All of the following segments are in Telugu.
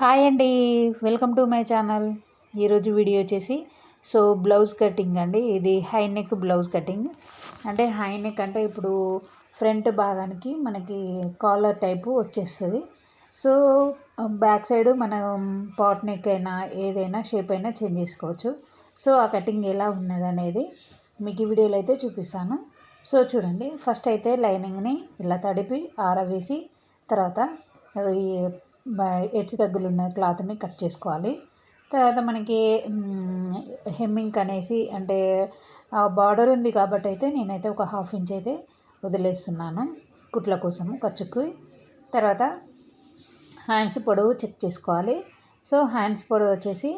హాయ్ అండి. Welcome to my channel. ఈరోజు వీడియో వచ్చేసి సో బ్లౌజ్ కటింగ్ అండి. ఇది హై నెక్ బ్లౌజ్ కటింగ్. అంటే హై నెక్ అంటే ఇప్పుడు ఫ్రంట్ భాగానికి మనకి కాలర్ టైపు వచ్చేస్తుంది. సో బ్యాక్ సైడ్ మనం పాట్ నెక్ అయినా ఏదైనా షేప్ అయినా చేంజ్ చేసుకోవచ్చు. సో ఆ కటింగ్ ఎలా ఉన్నది అనేది మీకు ఈ వీడియోలో అయితే చూపిస్తాను. సో చూడండి. ఫస్ట్ అయితే లైనింగ్ని ఇలా తడిపి ఆరవేసి తర్వాత ఈ హెచ్చు తగ్గులు ఉన్న క్లాత్ని కట్ చేసుకోవాలి. తర్వాత మనకి హెమ్మింగ్ అనేసి అంటే బార్డర్ ఉంది కాబట్టి అయితే నేనైతే ఒక హాఫ్ ఇంచ్ అయితే వదిలేస్తున్నాను కుట్ల కోసము ఖర్చుకి. తర్వాత హ్యాండ్స్ పొడవు చెక్ చేసుకోవాలి. సో హ్యాండ్స్ పొడవు వచ్చేసి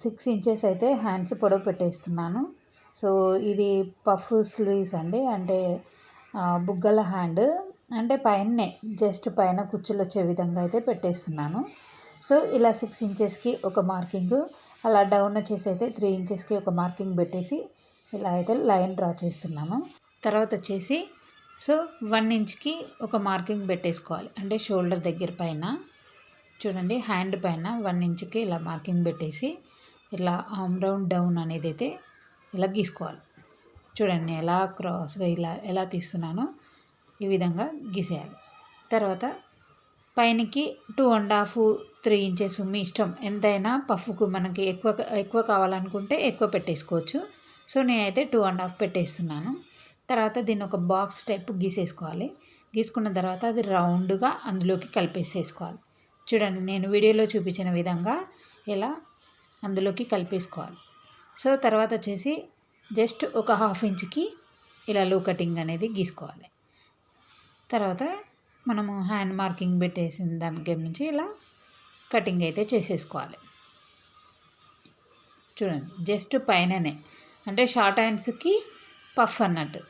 సిక్స్ ఇంచెస్ అయితే హ్యాండ్స్ పొడవు పెట్టేస్తున్నాను. సో ఇది పఫ్ స్లీవ్స్ అండి. అంటే బుగ్గల హ్యాండ్ అంటే పైనే జస్ట్ పైన కుచ్చులు వచ్చే విధంగా అయితే పెట్టేస్తున్నాను. సో ఇలా సిక్స్ ఇంచెస్కి ఒక మార్కింగ్ అలా డౌన్ వచ్చేసి అయితే త్రీ ఇంచెస్కి ఒక మార్కింగ్ పెట్టేసి ఇలా అయితే లైన్ డ్రా చేస్తున్నాను తర్వాత వచ్చేసి సో వన్ ఇంచ్కి ఒక మార్కింగ్ పెట్టేసుకోవాలి. అంటే షోల్డర్ దగ్గర పైన చూడండి హ్యాండ్ పైన వన్ ఇంచ్కి ఇలా మార్కింగ్ పెట్టేసి ఇలా ఆమ్ రౌండ్ డౌన్ అనేది అయితే ఇలా గీసుకోవాలి. చూడండి ఎలా క్రాస్గా ఇలా ఎలా తీస్తున్నానో. ఈ విధంగా గీసేయాలి. తర్వాత పైనకి two and half three inches మీ ఇష్టం ఎంతైనా పఫ్కు మనకి ఎక్కువ ఎక్కువ కావాలనుకుంటే ఎక్కువ పెట్టేసుకోవచ్చు. సో నేనైతే టూ అండ్ హాఫ్ పెట్టేస్తున్నాను. తర్వాత దీన్ని ఒక బాక్స్ టైప్ గీసేసుకోవాలి. గీసుకున్న తర్వాత అది రౌండ్గా అందులోకి కలిపేసేసుకోవాలి. చూడండి నేను వీడియోలో చూపించిన విధంగా ఇలా అందులోకి కలిపేసుకోవాలి. సో తర్వాత వచ్చేసి జస్ట్ ఒక హాఫ్ ఇంచ్కి ఇలా లో కటింగ్ అనేది గీసుకోవాలి. తర్వాత మనము హ్యాండ్ మార్కింగ్ పెట్టేసిన దాని దగ్గర నుంచి ఇలా కటింగ్ అయితే చేసేసుకోవాలి. చూడండి జస్ట్ పైననే అంటే షార్ట్ హ్యాండ్స్కి పఫ్ అన్నట్టు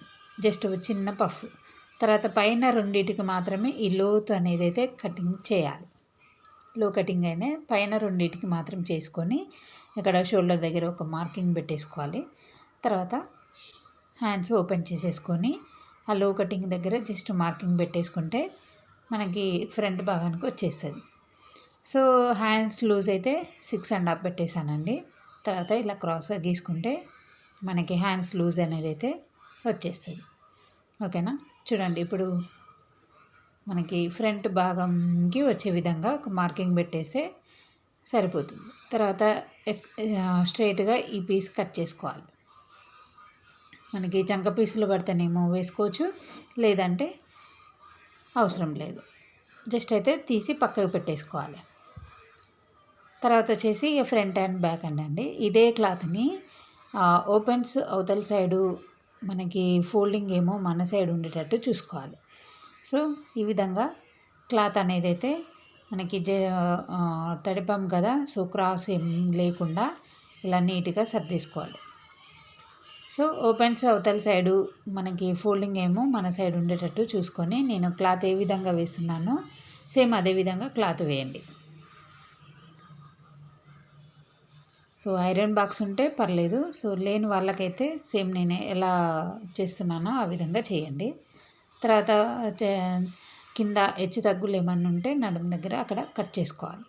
జస్ట్ చిన్న పఫ్. తర్వాత పైన రెండింటికి మాత్రమే ఈ లోతు అనేది అయితే కటింగ్ చేయాలి. లో కటింగ్ అయినా పైన రెండింటికి మాత్రం చేసుకొని ఇక్కడ షోల్డర్ దగ్గర ఒక మార్కింగ్ పెట్టేసుకోవాలి. తర్వాత హ్యాండ్స్ ఓపెన్ చేసేసుకొని ఆ లో కటింగ్ దగ్గర జస్ట్ మార్కింగ్ పెట్టేసుకుంటే మనకి ఫ్రంట్ భాగానికి వచ్చేస్తుంది. సో హ్యాండ్స్ లూజ్ అయితే సిక్స్ అండ్ హాఫ్ పెట్టేశానండి. తర్వాత ఇలా క్రాస్గా గీసుకుంటే మనకి హ్యాండ్స్ లూజ్ అనేది అయితే వచ్చేస్తుంది. ఓకేనా? చూడండి ఇప్పుడు మనకి ఫ్రంట్ భాగంకి వచ్చే విధంగా ఒక మార్కింగ్ పెట్టేస్తే సరిపోతుంది. తర్వాత స్ట్రైట్గా ఈ పీస్ కట్ చేసుకోవాలి. మనకి చంక పీసులు పడితేనేమో వేసుకోవచ్చు లేదంటే అవసరం లేదు. జస్ట్ అయితే తీసి పక్కకు పెట్టేసుకోవాలి. తర్వాత వచ్చేసి ఫ్రంట్ అండ్ బ్యాక్ అండ్ అండి. ఇదే క్లాత్ని ఓపెన్స్ అవతల సైడు మనకి ఫోల్డింగ్ ఏమో మన సైడ్ ఉండేటట్టు చూసుకోవాలి. సో ఈ విధంగా క్లాత్ అనేది అయితే మనకి జ తడిపాం కదా సో క్రాస్ ఏం లేకుండా ఇలా నీట్గా సర్దేసుకోవాలి. సో ఓపెన్స్ అవతల సైడు మనకి ఫోల్డింగ్ ఏమో మన సైడ్ ఉండేటట్టు చూసుకొని నేను క్లాత్ ఏ విధంగా వేస్తున్నానో సేమ్ అదే విధంగా క్లాత్ వేయండి. సో ఐరన్ బాక్స్ ఉంటే పర్లేదు. సో లేని వాళ్ళకైతే సేమ్ నేను ఎలా చేస్తున్నానో ఆ విధంగా చేయండి. తర్వాత కింద హెచ్చు తగ్గులు ఏమన్నా ఉంటే నడుము దగ్గర అక్కడ కట్ చేసుకోవాలి.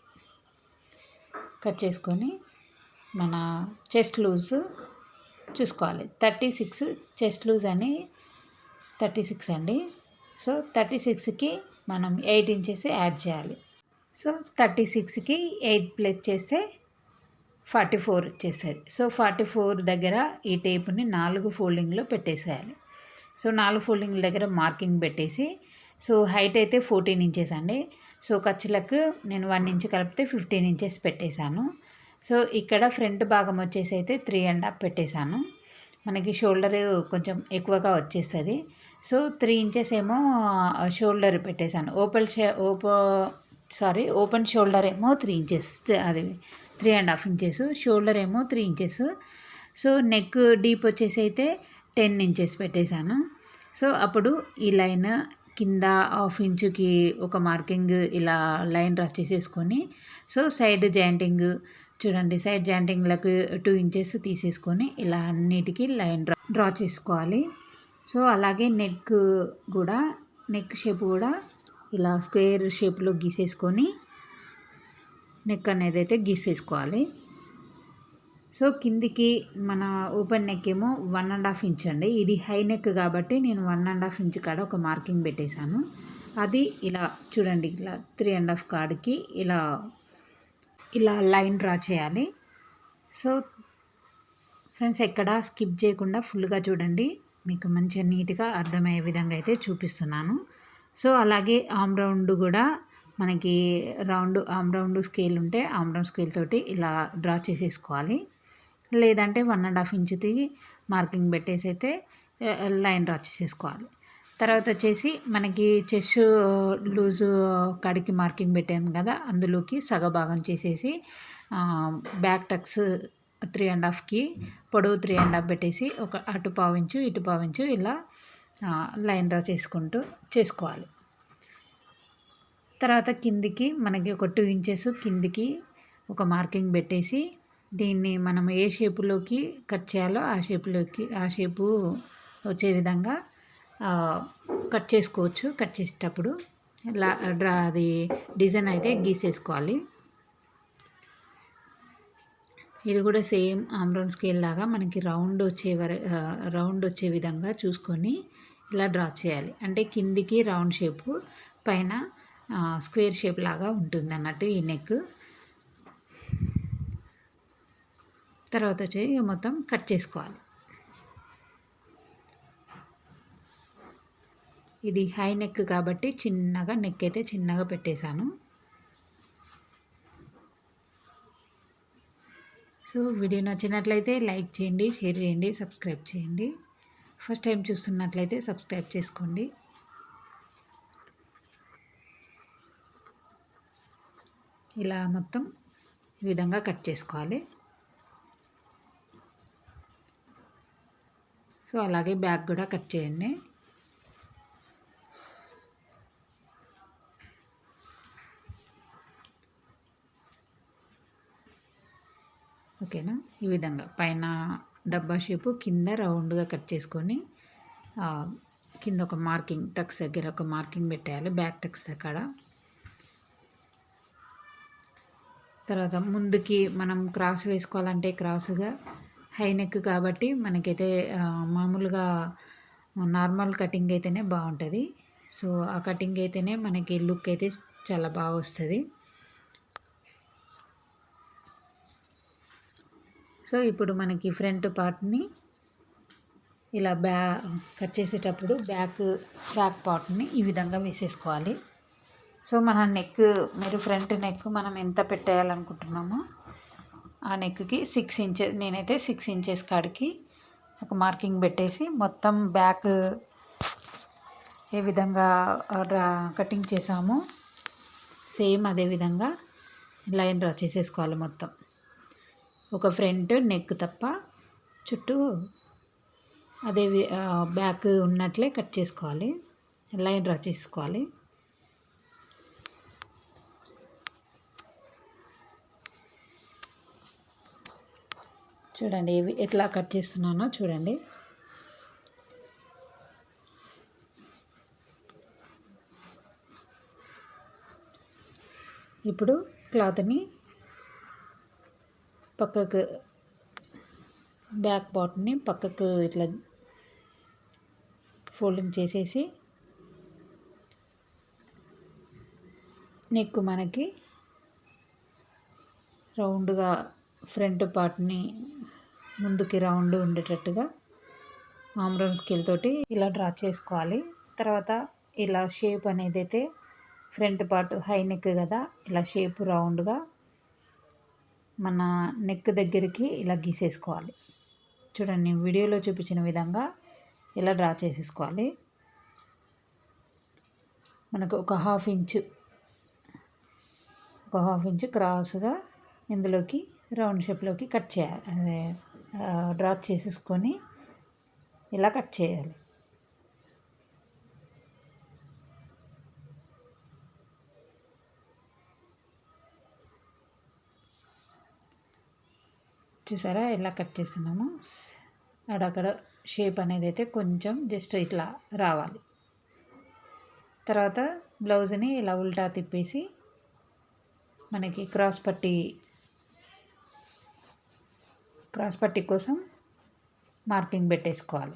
కట్ చేసుకొని మన చెస్ట్ లూజ్ చూసుకోవాలి. థర్టీ సిక్స్ చెస్ట్ లూజ్ అని థర్టీ సిక్స్ అండి. సో థర్టీ సిక్స్కి మనం ఎయిట్ ఇంచెస్ యాడ్ చేయాలి. సో థర్టీ సిక్స్కి ఎయిట్ ప్లస్ చేస్తే ఫార్టీ ఫోర్ వచ్చేసేది సో ఫార్టీ ఫోర్ దగ్గర ఈ టేప్ని నాలుగు ఫోల్డింగ్లో పెట్టేసేయాలి. సో నాలుగు ఫోల్డింగ్ల దగ్గర మార్కింగ్ పెట్టేసి సో హైట్ అయితే ఫోర్టీన్ ఇంచెస్ అండి. సో ఖర్చులకు నేను వన్ ఇంచ్ కలిపితే ఫిఫ్టీన్ ఇంచెస్ పెట్టేశాను. సో ఇక్కడ ఫ్రంట్ భాగం వచ్చేసి అయితే త్రీ అండ్ హాఫ్ పెట్టేశాను. మనకి షోల్డర్ కొంచెం ఎక్కువగా వచ్చేస్తుంది. సో త్రీ ఇంచెస్ ఏమో షోల్డర్ పెట్టేశాను. ఓపెన్ షే ఓపో సారీ ఓపెన్ షోల్డర్ ఏమో త్రీ ఇంచెస్ అది three and half inches shoulder ఏమో three inches. So neck deep వచ్చేసి అయితే టెన్ ఇంచెస్ పెట్టేశాను. సో అప్పుడు ఈ లైన్ కింద హాఫ్ ఇంచుకి ఒక మార్కింగ్ ఇలా లైన్ డ్రా చేసేసుకొని సో సైడ్ జాయింటింగ్ చూడండి సైడ్ జాయింటింగ్లకు టూ ఇంచెస్ తీసేసుకొని ఇలా అన్నిటికీ లైన్ డ్రా డ్రా చేసుకోవాలి. సో అలాగే నెక్ కూడా నెక్ షేప్ కూడా ఇలా స్క్వేర్ షేప్లో గీసేసుకొని నెక్ అనేది అయితే గీసేసుకోవాలి. సో కిందికి మన ఓపెన్ నెక్ ఏమో వన్ అండ్ హాఫ్ ఇంచ్ అండి. ఇది హై నెక్ కాబట్టి నేను వన్ అండ్ హాఫ్ ఇంచ్ కాడ ఒక మార్కింగ్ పెట్టేశాను. అది ఇలా చూడండి ఇలా త్రీ అండ్ హాఫ్ కార్డ్కి ఇలా ఇలా లైన్ డ్రా చేయాలి. సో ఫ్రెండ్స్ ఎక్కడ స్కిప్ చేయకుండా ఫుల్గా చూడండి. మీకు మంచిగా నీట్గా అర్థమయ్యే విధంగా అయితే చూపిస్తున్నాను. సో అలాగే ఆమ్ రౌండ్ కూడా మనకి రౌండ్ ఆమ్ రౌండ్ స్కేల్ ఉంటే ఆమ్ రౌండ్ స్కేల్ తోటి ఇలా డ్రా చేసేసుకోవాలి. లేదంటే వన్ అండ్ హాఫ్ ఇంచ్ది మార్కింగ్ పెట్టేసి అయితే లైన్ డ్రా చేసేసుకోవాలి. తర్వాత వచ్చేసి మనకి చెస్ లూజు కాడికి మార్కింగ్ పెట్టాము కదా అందులోకి సగభాగం చేసేసి బ్యాక్ టక్స్ త్రీ అండ్ హాఫ్కి పొడవు త్రీ అండ్ హాఫ్ పెట్టేసి ఒక అటు పావించు ఇటు పావించు ఇలా లైన్ డ్రా చేసుకుంటూ చేసుకోవాలి. తర్వాత కిందికి మనకి ఒక టూ ఇంచెస్ కిందికి ఒక మార్కింగ్ పెట్టేసి దీన్ని మనం ఏ షేపులోకి కట్ చేయాలో ఆ షేపులోకి ఆ షేపు వచ్చే విధంగా కట్ చేసుకోవచ్చు. కట్ చేసేటప్పుడు లా డ్రా అది డిజైన్ అయితే గీసేసుకోవాలి. ఇది కూడా సేమ్ ఆమ్రౌండ్ స్కేల్ లాగా మనకి రౌండ్ వచ్చే వర రౌండ్ వచ్చే విధంగా చూసుకొని ఇలా డ్రా చేయాలి. అంటే కిందికి రౌండ్ షేపు పైన స్క్వేర్ షేప్ లాగా ఉంటుంది అన్నట్టు ఈ నెక్. తర్వాత వచ్చి మొత్తం కట్ చేసుకోవాలి. ఇది హై నెక్ కాబట్టి చిన్నగా నెక్ అయితే చిన్నగా పెట్టేశాను. సో వీడియో నచ్చినట్లయితే లైక్ చేయండి షేర్ చేయండి సబ్స్క్రైబ్ చేయండి. ఫస్ట్ టైం చూస్తున్నట్లయితే సబ్స్క్రైబ్ చేసుకోండి. ఇలా మొత్తం ఈ విధంగా కట్ చేసుకోవాలి. సో అలాగే బ్యాక్ కూడా కట్ చేయండి. ఓకేనా? ఈ విధంగా పైన డబ్బా షేపు కింద రౌండ్గా కట్ చేసుకొని కింద ఒక మార్కింగ్ టక్స్ దగ్గర ఒక మార్కింగ్ పెట్టేయాలి బ్యాక్ టక్స్ అక్కడ. తర్వాత ముందుకి మనం క్రాస్ వేసుకోవాలంటే క్రాస్గా హై నెక్ కాబట్టి మనకైతే మామూలుగా నార్మల్ కటింగ్ అయితేనే బాగుంటుంది. సో ఆ కటింగ్ అయితేనే మనకి లుక్ అయితే చాలా బాగా వస్తుంది. సో ఇప్పుడు మనకి ఫ్రంట్ పార్ట్ని ఇలా బ్యా కట్ చేసేటప్పుడు బ్యాక్ బ్యాక్ పార్ట్ని ఈ విధంగా వేసేసుకోవాలి. సో మన నెక్ మీరు ఫ్రంట్ నెక్ మనం ఎంత పెట్టేయాలనుకుంటున్నామో ఆ నెక్కి సిక్స్ ఇంచెస్ నేనైతే సిక్స్ ఇంచెస్ కాడికి ఒక మార్కింగ్ పెట్టేసి మొత్తం బ్యాక్ ఏ విధంగా కటింగ్ చేసామో సేమ్ అదే విధంగా లైన్ డ్రా చేసేసుకోవాలి మొత్తం. ఒక ఫ్రంట్ నెక్ తప్ప చుట్టూ అదే బ్యాక్ ఉన్నట్లే కట్ చేసుకోవాలి. లైన్ డ్రా చేసుకోవాలి. చూడండి ఇవి ఎట్లా కట్ చేస్తున్నానో చూడండి. ఇప్పుడు క్లాత్ని పక్కకు బ్యాక్ పార్ట్ని పక్కకు ఇట్లా ఫోల్డింగ్ చేసేసి నెక్ మనకి రౌండ్గా ఫ్రంట్ పార్ట్ని ముందుకి రౌండ్ ఉండేటట్టుగా ఆమ్రౌండ్ స్కేల్ తోటి ఇలా డ్రా చేసుకోవాలి. తర్వాత ఇలా షేప్ అనేది అయితే ఫ్రంట్ పార్ట్ హై నెక్ కదా ఇలా షేప్ రౌండ్గా మన నెక్ దగ్గరికి ఇలా గీసేసుకోవాలి. చూడండి వీడియోలో చూపించిన విధంగా ఇలా డ్రా చేసేసుకోవాలి. మనకు ఒక హాఫ్ ఇంచ్ ఒక హాఫ్ ఇంచ్ క్రాస్గా ఇందులోకి రౌండ్ షేప్లోకి కట్ చేయాలి. డ్రా చేసేసుకొని ఇలా కట్ చేయాలి. చూసారా? ఎలా కట్ చేస్తున్నాము? అక్కడక్కడ షేప్ అనేది అయితే కొంచెం జస్ట్ ఇట్లా రావాలి. తర్వాత బ్లౌజ్ని ఇలా ఉల్టా తిప్పేసి మనకి క్రాస్ పట్టి క్రాస్ పట్టి కోసం మార్కింగ్ పెట్టేసుకోవాలి.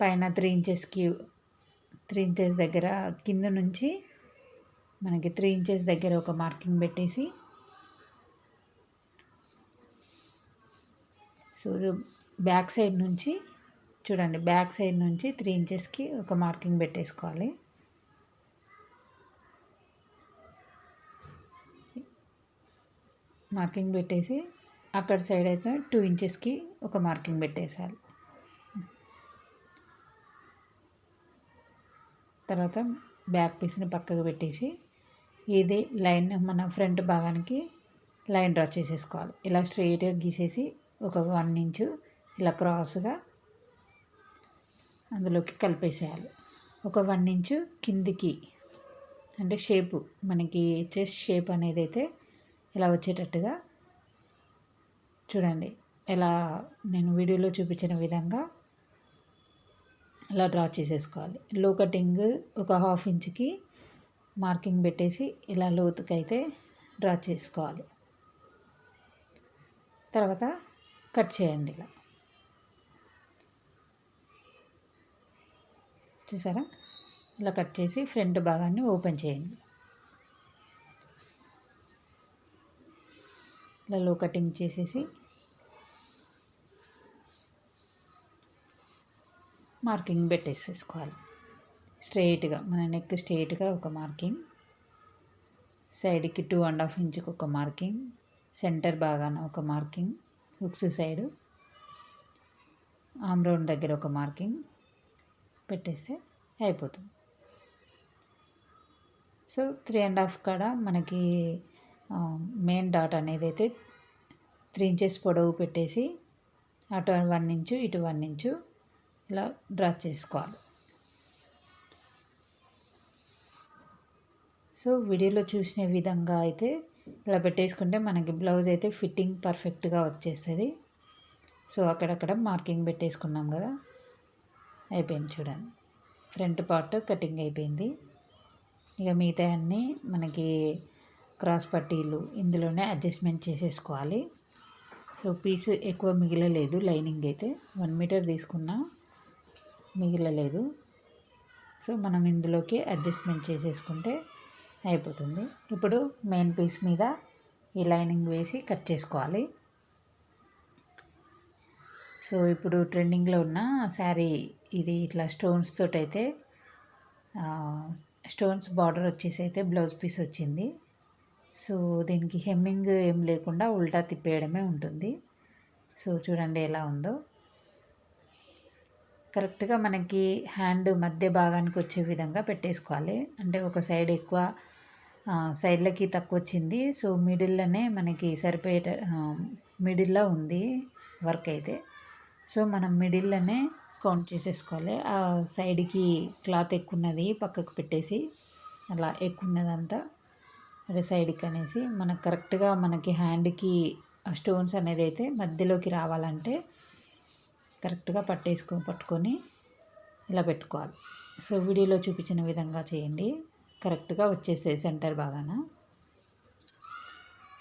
పైన త్రీ ఇంచెస్కి త్రీ ఇంచెస్ దగ్గర కింద నుంచి మనకి త్రీ ఇంచెస్ దగ్గర ఒక మార్కింగ్ పెట్టేసి సో బ్యాక్ సైడ్ నుంచి చూడండి బ్యాక్ సైడ్ నుంచి త్రీ ఇంచెస్కి ఒక మార్కింగ్ పెట్టేసుకోవాలి. మార్కింగ్ పెట్టేసి అక్కడ సైడ్ అయితే టూ ఇంచెస్కి ఒక మార్కింగ్ పెట్టేసాలి. తర్వాత బ్యాక్ పీస్ని పక్కకు పెట్టేసి ఇది లైన్ మన ఫ్రంట్ భాగానికి లైన్ డ్రా చేసేసుకోవాలి. ఇలా స్ట్రెయిట్గా గీసేసి ఒక వన్ ఇంచు ఇలా క్రాస్గా అందులోకి కలిపేసేయాలి. ఒక వన్ ఇంచు కిందికి అంటే షేపు మనకి చెస్ట్ షేప్ అనేది అయితే ఇలా వచ్చేటట్టుగా చూడండి. ఎలా నేను వీడియోలో చూపించిన విధంగా ఇలా డ్రా చేసేసుకోవాలి. లో కటింగ్ ఒక హాఫ్ ఇంచ్కి మార్కింగ్ పెట్టేసి ఇలా లోతుకైతే డ్రా చేసుకోవాలి. తర్వాత కట్ చేయండి ఇలా. చూసారా? ఇలా కట్ చేసి ఫ్రంట్ భాగాన్ని ఓపెన్ చేయండి. ఇలా లో కటింగ్ చేసేసి మార్కింగ్ పెట్టేసేసుకోవాలి. స్ట్రైట్గా మన నెక్ స్ట్రైట్గా ఒక మార్కింగ్. సైడ్కి టూ అండ్ హాఫ్ ఇంచుకి ఒక మార్కింగ్. సెంటర్ భాగాన ఒక మార్కింగ్. Books side. ఆమ్ దగ్గర ఒక మార్కింగ్ పెట్టేస్తే అయిపోతుంది. సో త్రీ అండ్ హాఫ్ కాడ మనకి మెయిన్ డాట్ అనేది అయితే త్రీ ఇంచెస్ పొడవు పెట్టేసి అటు వన్ ఇంచు ఇటు వన్ ఇంచు ఇలా డ్రా చేసుకోవాలి. సో వీడియోలో చూసిన విధంగా అయితే ఇలా పెట్టేసుకుంటే మనకి బ్లౌజ్ అయితే ఫిట్టింగ్ పర్ఫెక్ట్గా వచ్చేస్తుంది. సో అక్కడక్కడ మార్కింగ్ పెట్టేసుకున్నాం కదా. అయిపోయింది చూడండి. ఫ్రంట్ పార్ట్ కటింగ్ అయిపోయింది. ఇక మిగతా అన్నీ మనకి క్రాస్ పట్టీలు ఇందులోనే అడ్జస్ట్మెంట్ చేసేసుకోవాలి. సో పీస్ ఎక్కువ మిగిలలేదు లైనింగ్ అయితే. వన్ మీటర్ తీసుకున్నా మిగిలలేదు. సో మనం ఇందులోకి అడ్జస్ట్మెంట్ చేసేసుకుంటే అయిపోతుంది. ఇప్పుడు మెయిన్ పీస్ మీద ఈ లైనింగ్ వేసి కట్ చేసుకోవాలి. సో ఇప్పుడు ట్రెండింగ్లో ఉన్న శారీ ఇది ఇట్లా స్టోన్స్ తోటి అయితే స్టోన్స్ బార్డర్ వచ్చేసి అయితే బ్లౌజ్ పీస్ వచ్చింది. సో దీనికి హెమ్మింగ్ ఏం లేకుండా ఉల్టా తిప్పేయడమే ఉంటుంది. సో చూడండి ఎలా ఉందో. కరెక్ట్గా మనకి హ్యాండ్ మధ్య భాగానికి వచ్చే విధంగా పెట్టేసుకోవాలి. అంటే ఒక సైడ్ ఎక్కువ సైడ్లకి తక్కువ వచ్చింది సో మిడిల్లోనే మనకి సరిపోయేట మిడిల్లో ఉంది వర్క్ అయితే. సో మనం మిడిల్లోనే కౌంట్ చేసేసుకోవాలి. ఆ సైడ్కి క్లాత్ ఎక్కువ ఉన్నది పక్కకు పెట్టేసి అలా ఎక్కువ ఉన్నదంతా అదే సైడ్కి అనేసి మనకు కరెక్ట్గా మనకి హ్యాండ్కి స్టోన్స్ అనేది అయితే మధ్యలోకి రావాలంటే కరెక్ట్గా పట్టేసుకో పట్టుకొని ఇలా పెట్టుకోవాలి. సో వీడియోలో చూపించిన విధంగా చేయండి. కరెక్ట్గా వచ్చేసేది సెంటర్ బాగాన?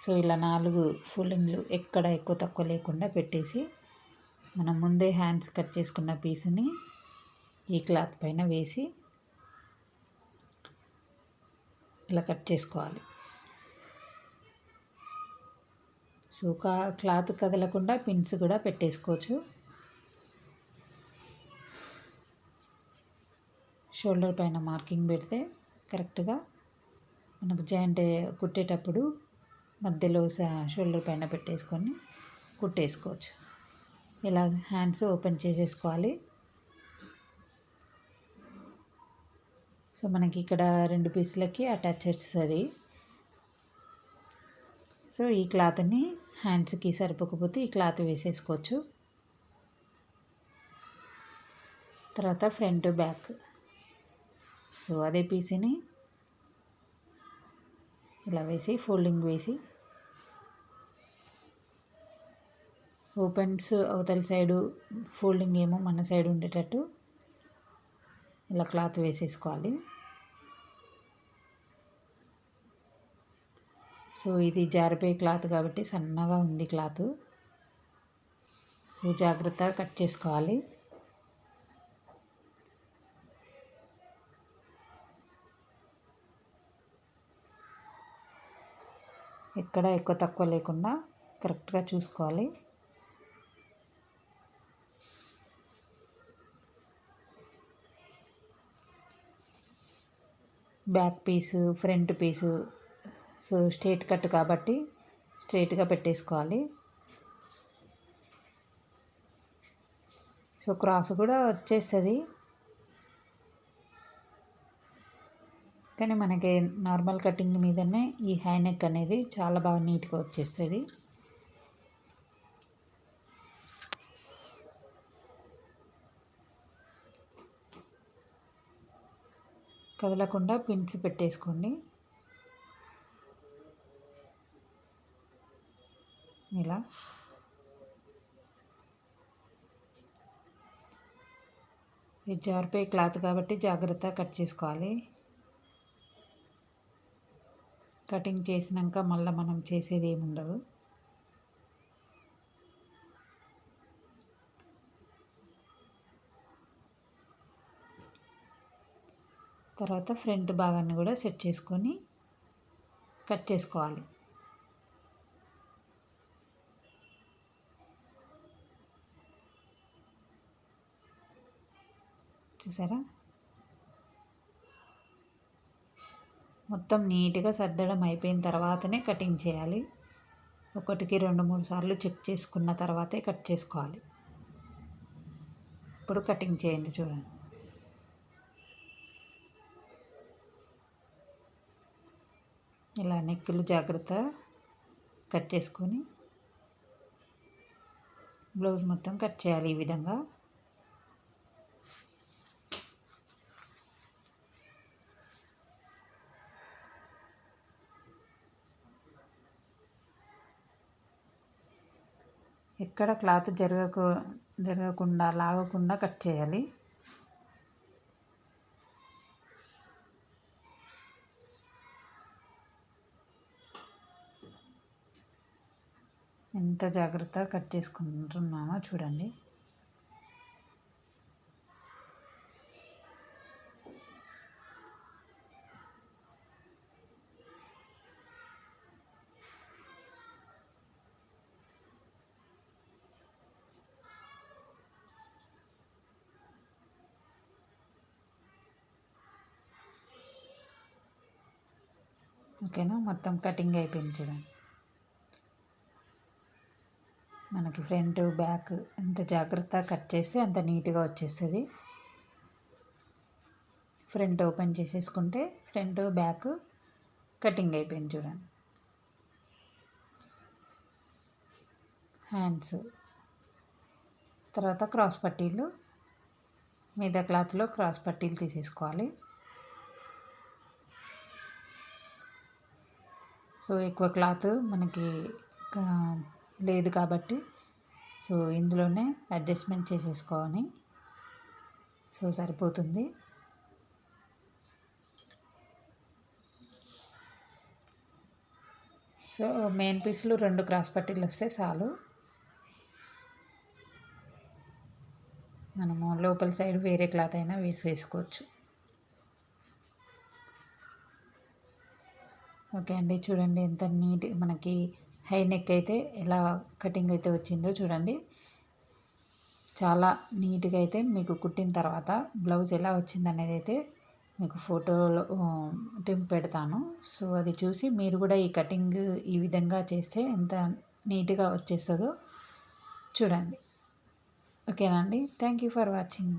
సో ఇలా నాలుగు ఫుల్లింగ్లు ఎక్కడ ఎక్కువ తక్కువ లేకుండా పెట్టేసి మనం ముందే హ్యాండ్స్ కట్ చేసుకున్న పీస్ని ఈ క్లాత్ పైన వేసి ఇలా కట్ చేసుకోవాలి. సో క్లాత్ కదలకుండా పిన్స్ కూడా పెట్టేసుకోవచ్చు. షోల్డర్ పైన మార్కింగ్ పెడితే కరెక్ట్గా మనకు జాయింట్ కుట్టేటప్పుడు మధ్యలో షోల్డర్ పైన పెట్టేసుకొని కుట్టేసుకోవచ్చు. ఇలా హ్యాండ్స్ ఓపెన్ చేసేసుకోవాలి. సో మనకి ఇక్కడ రెండు పీసులకి అటాచ్ వస్తుంది సో ఈ క్లాత్ని హ్యాండ్స్కి సరిపోకపోతే ఈ క్లాత్ వేసేసుకోవచ్చు. తర్వాత ఫ్రంట్ బ్యాక్. సో అదే పీస్ని ఇలా వేసి ఫోల్డింగ్ వేసి ఓపెన్స్ అవతల సైడు ఫోల్డింగ్ ఏమో మన సైడ్ ఉండేటట్టు ఇలా క్లాత్ వేసేసుకోవాలి. సో ఇది జారిపోయే క్లాత్ కాబట్టి సన్నగా ఉంది క్లాత్. సో జాగ్రత్తగా కట్ చేసుకోవాలి. ఎక్కడ ఎక్కువ తక్కువ లేకుండా కరెక్ట్గా చూసుకోవాలి. Back piece front piece so straight cut కాబట్టి స్ట్రేట్గా పెట్టేసుకోవాలి. సో క్రాస్ కూడా వచ్చేస్తుంది. కానీ మనకి నార్మల్ కటింగ్ మీదనే ఈ హై నెక్ అనేది చాలా బాగా నీట్గా వచ్చేస్తుంది. కదలకుండా పిన్స్ పెట్టేసుకోండి. ఇలా. ఇది జారిపోయే క్లాత్ కాబట్టి జాగ్రత్తగా కట్ చేసుకోవాలి. కటింగ్ చేసినాక మళ్ళీ మనం చేసేది ఏమి ఉండదు తర్వాత ఫ్రంట్ భాగాన్ని కూడా సెట్ చేసుకొని కట్ చేసుకోవాలి. చూసారా? మొత్తం నీట్గా సర్దడం అయిపోయిన తర్వాతనే కటింగ్ చేయాలి. ఒకటికి రెండు మూడు సార్లు చెక్ చేసుకున్న తర్వాతే కట్ చేసుకోవాలి. ఇప్పుడు కటింగ్ చేయండి చూడండి. ఇలా నెక్కులు జాగ్రత్త కట్ చేసుకొని బ్లౌజ్ మొత్తం కట్ చేయాలి ఈ విధంగా. ఎక్కడ క్లాత్ జరగకు జరగకుండా లాగకుండా కట్ చేయాలి. ఎంత జాగ్రత్తగా కట్ చేసుకుంటున్నామో చూడండి. ఓకేనా? మొత్తం కటింగ్ అయిపోయింది చూడండి. మనకి ఫ్రంట్ బ్యాక్ ఎంత జాగ్రత్తగా కట్ చేస్తే అంత నీట్గా వచ్చేస్తుంది. ఫ్రంట్ ఓపెన్ చేసేసుకుంటే ఫ్రంట్ బ్యాక్ కటింగ్ అయిపోయింది చూడండి. హ్యాండ్స్. తర్వాత క్రాస్ పట్టీలు. మీద క్లాత్లో క్రాస్ పట్టీలు తీసేసుకోవాలి. సో ఎక్కువ క్లాత్ మనకి లేదు కాబట్టి సో ఇందులోనే అడ్జస్ట్మెంట్ చేసేసుకోవాలి. సో సరిపోతుంది. సో మెయిన్ పీస్లు రెండు క్రాస్ పట్టీలు వస్తే చాలు. మనము లోపల సైడ్ వేరే క్లాత్ అయినా వేసి వేసుకోవచ్చు ఓకే అండి. చూడండి ఎంత నీట్ మనకి హై నెక్ అయితే ఎలా కటింగ్ అయితే వచ్చిందో చూడండి. చాలా నీట్గా అయితే మీకు కుట్టిన తర్వాత బ్లౌజ్ ఎలా వచ్చింది అనేది అయితే మీకు ఫోటోలో టింప్ పెడతాను. సో అది చూసి మీరు కూడా ఈ కటింగ్ ఈ విధంగా చేస్తే ఎంత నీట్గా వచ్చేస్తుందో చూడండి. ఓకేనా అండి? Thank you for watching.